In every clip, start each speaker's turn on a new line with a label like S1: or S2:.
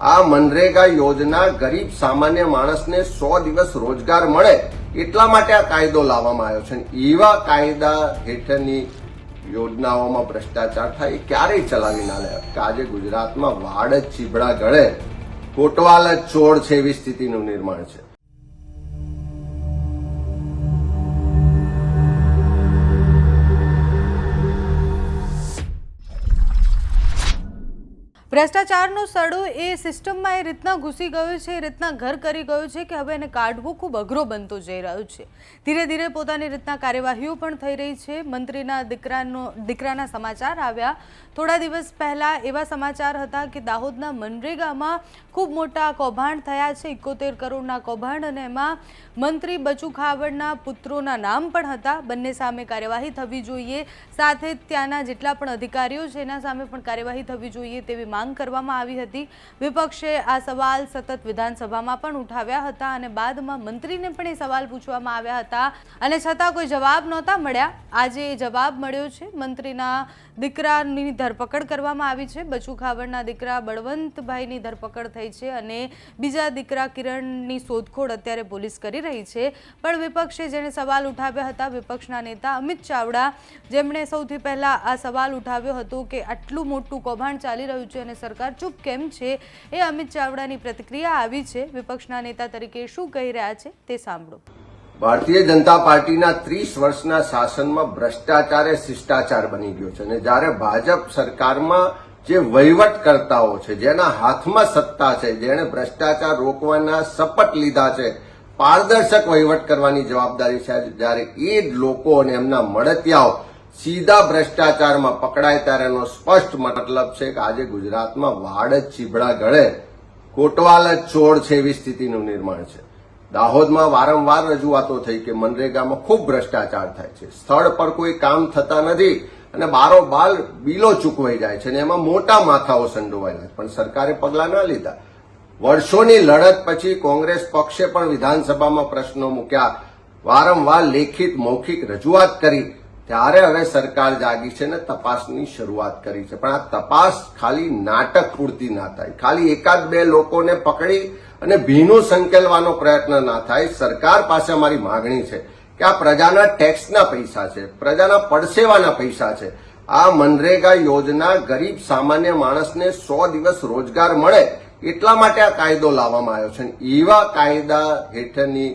S1: આ મનરેગા યોજના ગરીબ સામાન્ય માણસને સો દિવસ રોજગાર મળે એટલા માટે આ કાયદો લાવવામાં આવ્યો છે. એવા કાયદા હેઠળની યોજનાઓમાં ભ્રષ્ટાચાર થાય એ ક્યારેય ચલાવી ના લે. કે આજે ગુજરાતમાં વાડ જ ચીબડા ગળે, કોટવાલ જ ચોર છે એવી સ્થિતિનું નિર્માણ છે.
S2: ભ્રષ્ટાચારનો સડો એ સિસ્ટમમાં એ રીતના ઘૂસી ગયો છે, એ રીતના ઘર કરી ગયો છે કે હવે એને કાઢવું ખૂબ અઘરો બનતો જઈ રહ્યો છે. ધીરે ધીરે પોતાની રીતના કાર્યવાહીઓ પણ થઈ રહી છે. મંત્રીના દીકરાનો, દીકરાના સમાચાર આવ્યા. થોડા દિવસ પહેલાં એવા સમાચાર હતા કે દાહોદના મનરેગામાં ખૂબ મોટા કૌભાંડ થયા છે. એકોતેર કરોડના કૌભાંડ અને એમાં મંત્રી બચુ ખાવડના પુત્રોના નામ પણ હતા. બંને સામે કાર્યવાહી થવી જોઈએ. સાથે ત્યાંના જેટલા પણ અધિકારીઓ છે, એના સામે પણ કાર્યવાહી થવી જોઈએ તેવી માંગ કરવામાં આવી હતી. વિપક્ષે આ સવાલ સતત વિધાનસભામાં પણ ઉઠાવ્યા હતા અને બાદમાં મંત્રીને પણ એ સવાલ પૂછવામાં આવ્યા હતા. અને છતાં કોઈ જવાબ નહોતા મળ્યા. આજે એ જવાબ મળ્યો છે. મંત્રીના દીકરાની ધરપકડ કરવામાં આવી છે. બચુ ખાવડના દીકરા બળવંતભાઈની ધરપકડ થઈ છે અને બીજા દીકરા કિરણની શોધખોળ અત્યારે પોલીસ કરી રહી છે. પણ વિપક્ષે જેણે સવાલ ઉઠાવ્યા હતા, વિપક્ષના નેતા અમિત ચાવડા, જેમણે સૌથી પહેલાં આ સવાલ ઉઠાવ્યો હતો કે આટલું મોટું કૌભાંડ ચાલી રહ્યું છે અને સરકાર ચૂપ કેમ છે? એ અમિત ચાવડાની પ્રતિક્રિયા આવી છે. વિપક્ષના નેતા તરીકે શું કહી રહ્યા છે તે સાંભળો.
S1: ભારતીય જનતા પાર્ટીના ત્રીસ વર્ષના શાસનમાં ભ્રષ્ટાચાર એ શિષ્ટાચાર બની ગયો છે. અને જ્યારે ભાજપ સરકારમાં જે વહીવટકર્તાઓ છે, જેના હાથમાં સત્તા છે, જેણે ભ્રષ્ટાચાર રોકવાના શપથ લીધા છે, પારદર્શક વહીવટ કરવાની જવાબદારી છે. જ્યારે એ જ લોકો અને એમના મળતિયાઓ સીધા ભ્રષ્ટાચારમાં પકડાય ત્યારે એનો સ્પષ્ટ મતલબ છે કે આજે ગુજરાતમાં વાડ જ ચીબડા ગળે, કોટવાલ જ ચોર છે એવી સ્થિતિનું નિર્માણ છે. દાહોદમાં વારંવાર રજૂઆતો થઈ કે મનરેગામાં ખૂબ ભ્રષ્ટાચાર થાય છે. સ્થળ પર કોઈ કામ થતા નથી અને બારોબાર બિલો ચૂકવાઈ જાય છે અને એમાં મોટા માથાઓ સંડોવાયેલા પણ સરકારે પગલાં ના લીધા. વર્ષોની લડત પછી કોંગ્રેસ પક્ષે પણ વિધાનસભામાં પ્રશ્નો મૂક્યા. વારંવાર લેખિત, મૌખિક રજૂઆત કરી. ત્યારે હવે સરકાર જાગી છે ને તપાસની શરૂઆત કરી છે. પણ આ તપાસ ખાલી નાટક પૂરતી ના થાય. ખાલી એકાદ બે લોકોને પકડી અને ભીનું સંકેલવાનો પ્રયત્ન ના થાય. સરકાર પાસે અમારી માગણી છે કે આ પ્રજાના ટેક્સના પૈસા છે, પ્રજાના પડસેવાના પૈસા છે. આ મનરેગા યોજના ગરીબ સામાન્ય માણસને સો દિવસ રોજગાર મળે એટલા માટે આ કાયદો લાવવામાં આવ્યો છે. એવા કાયદા હેઠળની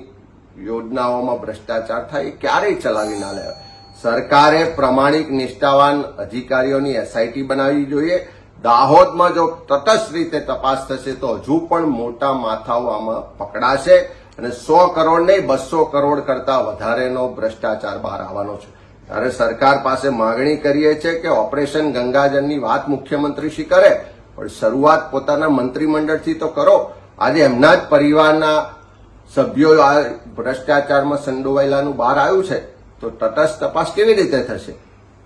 S1: યોજનાઓમાં ભ્રષ્ટાચાર થાય એ ક્યારેય ચલાવી ના લેવાય સરકારે પ્રમાણિક નિષ્ઠાવાન અધિકારીઓની એસઆઈટી બનાવવી જોઈએ. દાહોદમાં જો તટસ્થ રીતે તપાસ થશે તો હજુ પણ મોટા માથાઓ આમાં પકડાશે અને સો કરોડ નહીં, બસો કરોડ કરતા વધારેનો ભ્રષ્ટાચાર બહાર આવવાનો છે. ત્યારે સરકાર પાસે માગણી કરીએ છીએ કે ઓપરેશન ગંગાજળની વાત મુખ્યમંત્રી કરે, પણ શરૂઆત પોતાના મંત્રીમંડળથી તો કરો. આજે એમના જ પરિવારના સભ્યો આ ભ્રષ્ટાચારમાં સંડોવાયેલાનું બહાર આવ્યું છે. તો તટસ્થ તપાસ કેવી રીતે થશે?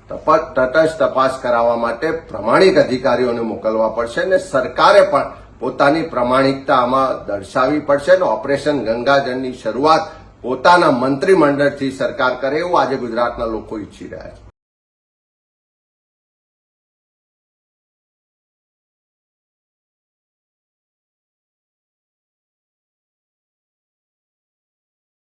S1: તટસ્થ તપાસ કરાવવા માટે પ્રમાણિક અધિકારીઓને મોકલવા પડશે અને સરકારે પણ પોતાની પ્રમાણિકતા આમાં દર્શાવવી પડશે અને ઓપરેશન ગંગાજળની શરૂઆત પોતાના મંત્રીમંડળથી સરકાર કરે એવું આજે ગુજરાતના લોકો ઈચ્છી રહ્યા છે.